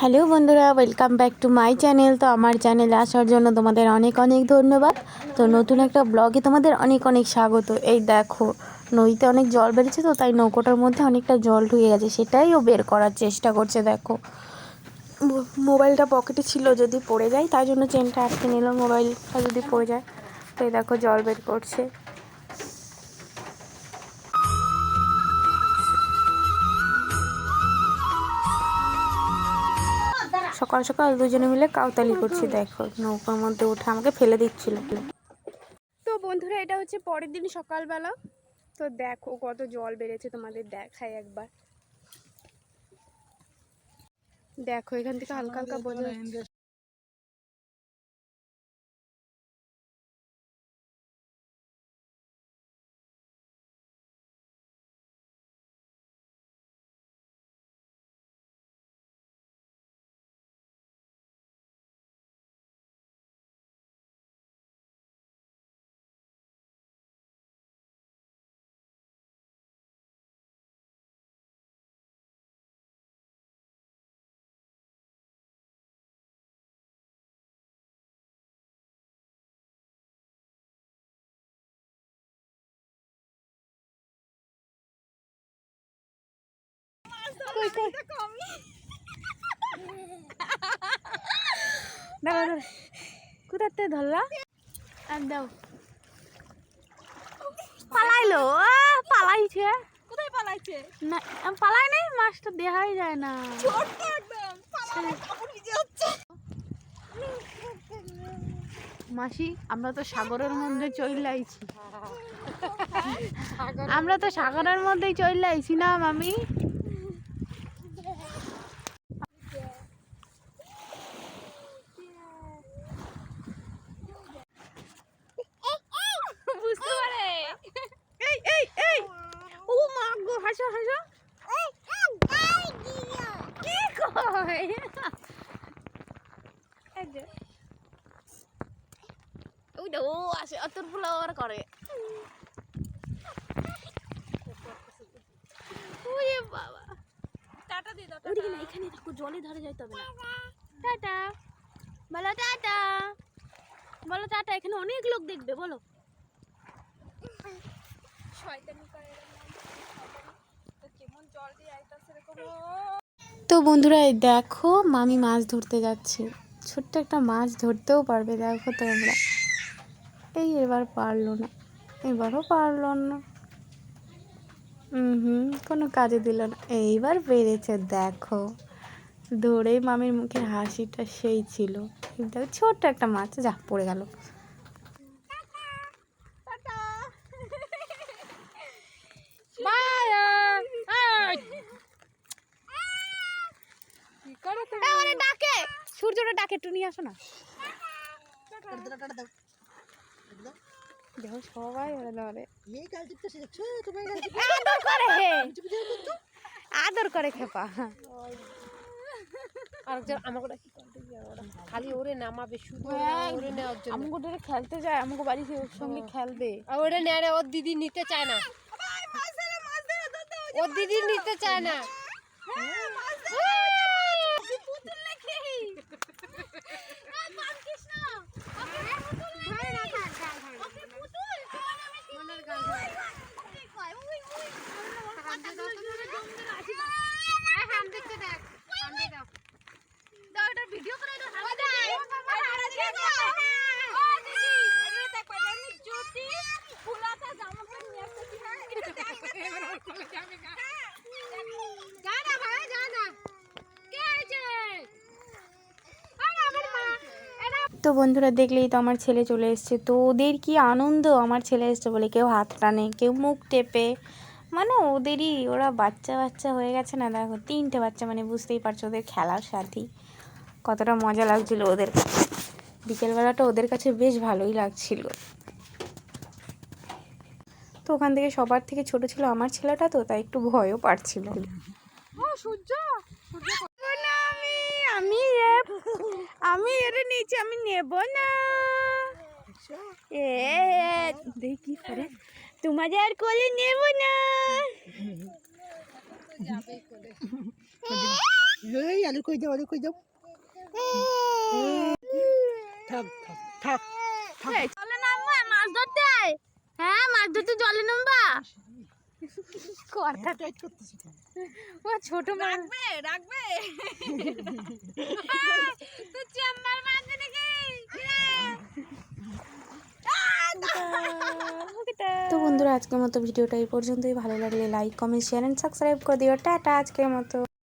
Hello বন্ধুরা welcome back to my channel তো আমার চ্যানেলে আসার জন্য তোমাদের অনেক অনেক ধন্যবাদ। তো নতুন একটা ব্লগে তোমাদের অনেক অনেক স্বাগত। এই দেখো, নদীতে অনেক জল বেড়েছে তো, তাই নৌকোটার মধ্যে অনেকটা জল ঢুকে গেছে। সেটাই ও বের করার চেষ্টা করছে, দেখো। মোবাইলটা পকেটে ছিল যদি পড়ে যায়, তাই জন্য চেনটা আটকে নিল মোবাইলটা যদি পড়ে যায়। তো দেখো, জল বের করছে। সকাল সকাল দুজনে মিলে কাউতালি করছি দেখো। নৌকার মধ্যে উঠে আমাকে ফেলে দিচ্ছিল। তো বন্ধুরা এটা হচ্ছে পরের দিন সকালবেলা। তো দেখো কত জল বেড়েছে তোমাদের দেখাই একবার। দেখো এখান থেকে হালকা হালকা বোঝা কই, কই? কোথাতে ধরলা আর দাও পালাইলো পালাইছে। কোথায় পালাইছে? না পালাই নাই মাছটা দেখাই যায় না। ছোট্ট একদম পালানো কাপড় ভিজে হচ্ছে। মাসি আমরা তো সাগরের মধ্যে চলে আইছি। আমরা তো সাগরের মধ্যেই চলে আইছি না মামি বুঝতে পারে এই এই এই ও মা গো হাসো হাসো কি কয় এই যে। ওই যে ও আসে অতর ফ্লাওয়ার করে। ওরে বাবা। টাটা দি দাও ওদিকে না এখানে থাকো জলে ধারে যাইতে হবে না। টাটা। বলো টাটা। বলো টাটা এখানে অনেক লোক দেখবে বলো। শয়তানি করে কেমন জল দিয়ে আইতাছে এরকম ও। তো বন্ধুরা দেখো মামি মাছ ধরতে যাচ্ছে। ছোট্ট একটা মাছ ধরতেও পারবে, দেখো তোমরা। এই এবার পারল না, এবারও পারল না। হুম, কোনো কাজে দিল না। এইবার পেরেছে দেখো। ধরেই মামির মুখের হাসিটা সেই ছিল। দেখো, ছোট্ট একটা মাছ, যা, পড়ে গেল টাটা ডাকে। সূর্যটা ডাকে একটু নিয়ে আসো না। দেখো সবাই ওরা ধরে আদর করে। আদর করে খেপা। আরেকজন আমাকে খালি ওরে নামাবে শুধু হ্যাঁ, ওরে নেওয়ার জন্য। আমাকে খেলতে যায় আমাকে বাড়িতে ওর সঙ্গে খেলবে। আর ওরে নেয় ওর দিদি নিতে চায় না। ওর দিদি নিতে চায় না। তো বন্ধুরা দেখলেই তো আমার ছেলে চলে এসছে। তো ওদের কি আনন্দ? আমার ছেলে এসছে বলে কেউ হাত টানে, কেউ মুখ টেপে। মানে ওদেরই ওরা বাচ্চা বাচ্চা হয়ে গেছে না দেখো তিনটে বাচ্চা মানে বুঝতেই পারছ ওদের খেলার সাথী। কতটা মজা লাগছিল ওদের কাছে। বিকেলবেলাটা ওদের কাছে বেশ ভালোই লাগছিল। তো ওখান থেকে সবার থেকে ছোট ছিল আমার ছেলেটা তো তাই একটু ভয়ও পাচ্ছিল ও আমি আমি আমি এটা নিচে আমি নেব না। এ দেখি করে তোমাদের আর কোলে নেব না। এই আলু কই দাও আলু কই দাও। থাক থাক থাক জলে নামবো মাছ ধরতে হ্যাঁ মাছ ধরতে জলে নামবা। কথা টাইট করতেছি ও ছোট রাখবে রাখবে। তুই চেম্বার মারবি নাকি তো বন্ধুরা, আজকের মতো ভিডিওটা এই পর্যন্তই। ভালো লাগলে like comment share and subscribe করে দিও। টাটা আজকের মতো।